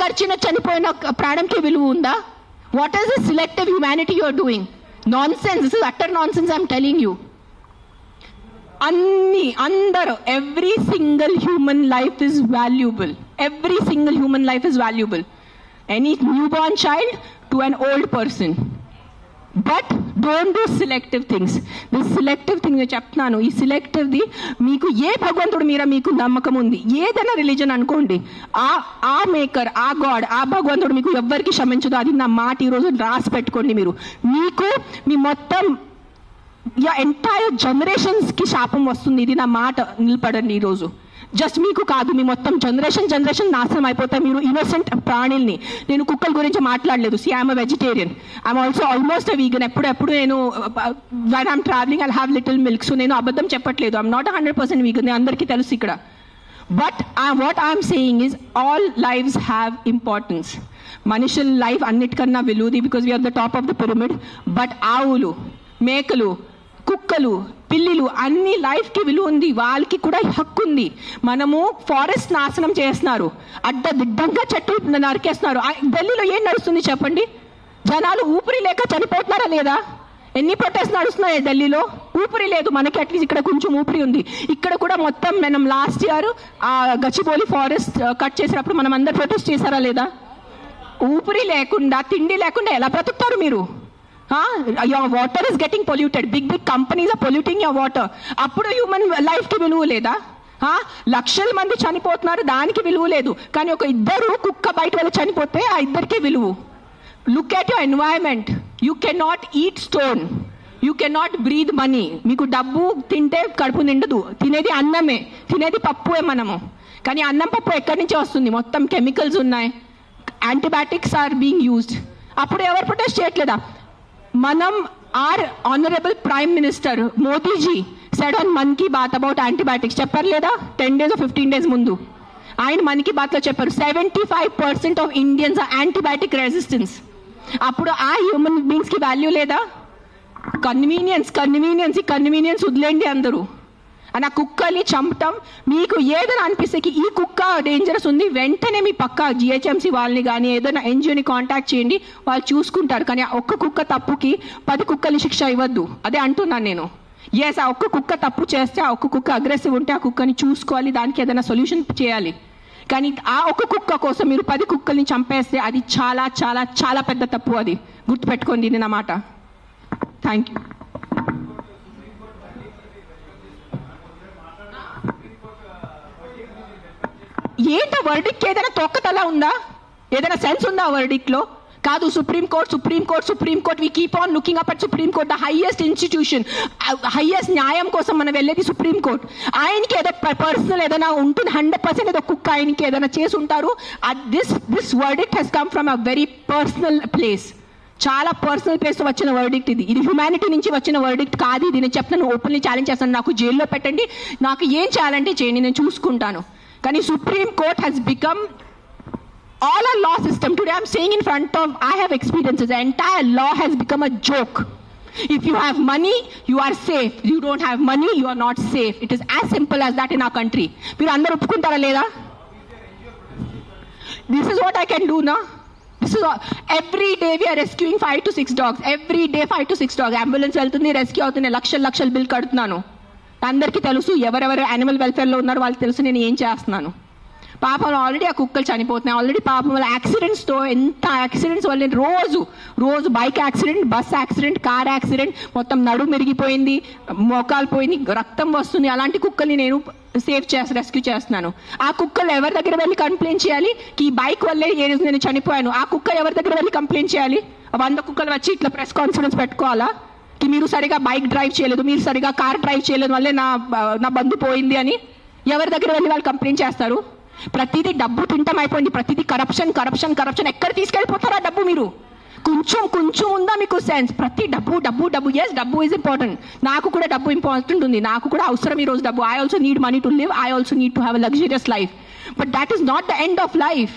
ఖర్చిన చనిపోయిన ఒక ప్రాణంకి విలువ ఉందా? What is the selective humanity you're doing nonsense this is utter nonsense I'm telling you అన్ని అందరూ every single human life is valuable every single human life is valuable any newborn child to an old person but don't do selective things the selective thing నేను చెప్తున్నాను. ఈ సిలెక్టివ్ది మీకు ఏ భగవంతుడు మీద మీకు నమ్మకం ఉంది? ఏదైనా రిలీజన్ అనుకోండి. ఆ ఆ మేకర్ ఆ గాడ్ ఆ భగవంతుడు మీకు ఎవ్వరికి క్షమించదు. అది నా మాట ఈరోజు రాసి పెట్టుకోండి మీరు. మీకు మీ మొత్తం యా ఎంటైర్ జనరేషన్స్కి శాపం వస్తుంది. ఇది నా మాట. నిలబడండి ఈరోజు. జస్ట్ మీకు కాదు మీ మొత్తం జనరేషన్ జనరేషన్ నాశనం అయిపోతాయి. మీరు ఇన్నోసెంట్ ప్రాణుల్ని. నేను కుక్కల గురించి మాట్లాడలేదు. See I'm vegetarian I'm also almost vegan ఎప్పుడు ఎప్పుడు నేను when I'm travelling I have little milk so నేను అబద్ధం చెప్పట్లేదు. I'm not hundred percent vegan అందరికీ తెలుసు ఇక్కడ. But what I'm saying is all lives have importance మనుషుల లైఫ్ అన్నిటికన్నా విలువది because we're the top of the pyramid but ఆవులు మేకలు కుక్కలు పిల్లిలు అన్ని లైఫ్కి విలువ ఉంది వాళ్ళకి కూడా హక్కు ఉంది మనము ఫారెస్ట్ నాశనం చేస్తున్నారు. అడ్డదిడ్డంగా చెట్టు చెట్లు నరికేస్తున్నారు. ఆ ఢిల్లీలో ఏం నడుస్తుంది చెప్పండి? జనాలు ఊపిరి లేక చనిపోతున్నారా లేదా? ఎన్ని ప్రొటెస్ట్ నడుస్తున్నాయి ఢిల్లీలో ఊపిరి లేదు. మనకి అట్లీస్ట్ ఇక్కడ కొంచెం ఊపిరి ఉంది. ఇక్కడ కూడా మొత్తం మనం లాస్ట్ ఇయర్ ఆ గచ్చిబౌలి ఫారెస్ట్ కట్ చేసినప్పుడు మనం అందరు ప్రొటెస్ట్ చేశారా లేదా? ఊపిరి లేకుండా తిండి లేకుండా ఎలా బ్రతుకుతారు మీరు? Your water is getting polluted big big companies are polluting your water అప్పుడు హ్యూమన్ లైఫ్కి విలువ లేదా? లక్షల మంది చనిపోతున్నారు దానికి విలువ లేదు. కానీ ఒక ఇద్దరు కుక్క బయట వెళ్ళి చనిపోతే ఆ ఇద్దరికి విలువ. Look at your environment you can not eat stone you can not breathe money మీకు డబ్బు తింటే కడుపు నిండదు. తినేది అన్నమే. తినేది పప్పుే మనము. కానీ అన్నం పప్పు ఎక్కడి నుంచి వస్తుంది? మొత్తం కెమికల్స్ ఉన్నాయి. యాంటీబయాటిక్స్ ఆర్ బీయింగ్ యూజ్డ్ అప్పుడు ఎవరు ప్రొటెస్ట్ చేయట్లేదా? మనం our honourable prime minister Modiji said on Mann Ki Baat about antibiotics చెప్పారు లేదా టెన్ డేస్ ఫిఫ్టీన్ డేస్ ముందు ఆయన మన్ కీ బాత్లో చెప్పారు seventy five percent of Indians are antibiotic resistance అప్పుడు ఆ హ్యూమన్ బీయింగ్స్కి వాల్యూ లేదా కన్వీనియన్స్ కన్వీనియన్స్ ఈ కన్వీనియన్స్ వదిలేండి అందరూ అని ఆ కుక్కని చంపటం మీకు ఏదైనా అనిపిస్తే ఈ కుక్క డేంజరస్ ఉంది వెంటనే మీ పక్క జిహెచ్ఎంసీ వాళ్ళని కానీ ఏదైనా ఎన్జిఓని కాంటాక్ట్ చేయండి వాళ్ళు చూసుకుంటారు. కానీ ఆ ఒక్క కుక్క తప్పుకి పది కుక్కల్ని శిక్ష ఇవ్వద్దు. అదే అంటున్నాను నేను. ఎస్ ఆ ఒక్క కుక్క తప్పు చేస్తే ఆ ఒక్క కుక్క అగ్రెసివ్ ఉంటే ఆ కుక్కని చూసుకోవాలి దానికి ఏదైనా సొల్యూషన్ చేయాలి. కానీ ఆ ఒక్క కుక్క కోసం మీరు పది కుక్కల్ని చంపేస్తే అది చాలా చాలా చాలా పెద్ద తప్పు అది. గుర్తుపెట్టుకోండి నా మాట. థ్యాంక్ యూ ఏంటో వర్డిక్ ఏదైనా తొక్కతలా ఉందా? ఏదైనా సెన్స్ ఉందా వర్డిక్లో కాదు supreme court supreme court supreme court we keep on looking up at supreme court the highest institution highest న్యాయం కోసం మనం వెళ్ళేది సుప్రీం కోర్ట్ ఆయనకి ఏదో పర్సనల్ ఏదైనా ఉంటుంది హండ్రెడ్ పర్సెంట్ ఏదో కుక్క ఆయనకి ఏదైనా చేసి ఉంటారు. This this verdict he's come from a very personal place చాలా పర్సనల్ ప్లేస్ వచ్చిన వర్డిక్ట్ ఇది. ఇది హ్యుమానిటీ నుంచి వచ్చిన వర్డిక్ట్ కాదు ఇది. నేను చెప్తాను ఓపెన్లీ ఛాలెంజ్ చేస్తాను. నాకు జైల్లో పెట్టండి. నాకు ఏం చేయాలంటే చేయండి. నేను చూసుకుంటాను. కానీ supreme court has become all our law system today i'm saying in front of i have experiences the entire law has become a joke if you have money you are safe you don't have money you are not safe it is as simple as that in our country మీరు అందరూ ఒప్పుకుంటారా లేదా this is what I can do నా this is every day we are rescuing five to six dogs every day five to six dog ambulance వెళ్తుంది rescue అవుతుంది లక్షల లక్షల bill కడుతున్నాను అందరికీ తెలుసు ఎవరెవరు యానిమల్ వెల్ఫేర్లో ఉన్నారో వాళ్ళకి తెలుసు నేను ఏం చేస్తున్నాను. పాపం ఆల్రెడీ ఆ కుక్కలు చనిపోతున్నాయి. ఆల్రెడీ పాపం వల్ల యాక్సిడెంట్స్తో ఎంత యాక్సిడెంట్స్ వల్ల రోజు రోజు bike accident bus accident car accident మొత్తం నడుము మెరిగిపోయింది మోకాలు పోయింది రక్తం వస్తుంది. అలాంటి కుక్కల్ని నేను సేవ్ చేసి రెస్క్యూ చేస్తున్నాను. ఆ కుక్కలు ఎవరి దగ్గర వెళ్ళి కంప్లైంట్ చేయాలి? ఈ బైక్ వల్లే నేను చనిపోయాను. ఆ కుక్క ఎవరి దగ్గర వెళ్ళి కంప్లైంట్ చేయాలి? వంద కుక్కలు వచ్చి ఇట్లా ప్రెస్ కాన్ఫరెన్స్ పెట్టుకోవాలా? మీరు సరిగా బైక్ డ్రైవ్ చేయలేదు మీరు సరిగా కార్ డ్రైవ్ చేయలేదు వల్లే నా నా బంధు పోయింది అని ఎవరి దగ్గర వెళ్ళి వాళ్ళు కంప్లైంట్ చేస్తారు? ప్రతిదీ డబ్బు తింటం అయిపోయింది ప్రతిదీ కరప్షన్ కరప్షన్ కరప్షన్ ఎక్కడ తీసుకెళ్ళిపోతారా డబ్బు మీరు? కొంచెం కొంచెం ఉందా మీకు సెన్స్ ప్రతి డబ్బు డబ్బు డబ్బు. ఎస్ డబ్బు ఈజ్ ఇంపార్టెంట్ నాకు కూడా డబ్బు ఇంపార్టెంట్ ఉంది. నాకు కూడా అవసరం ఈ రోజు డబ్బు. I also need money to live I also need to have luxurious life but that is not the end of life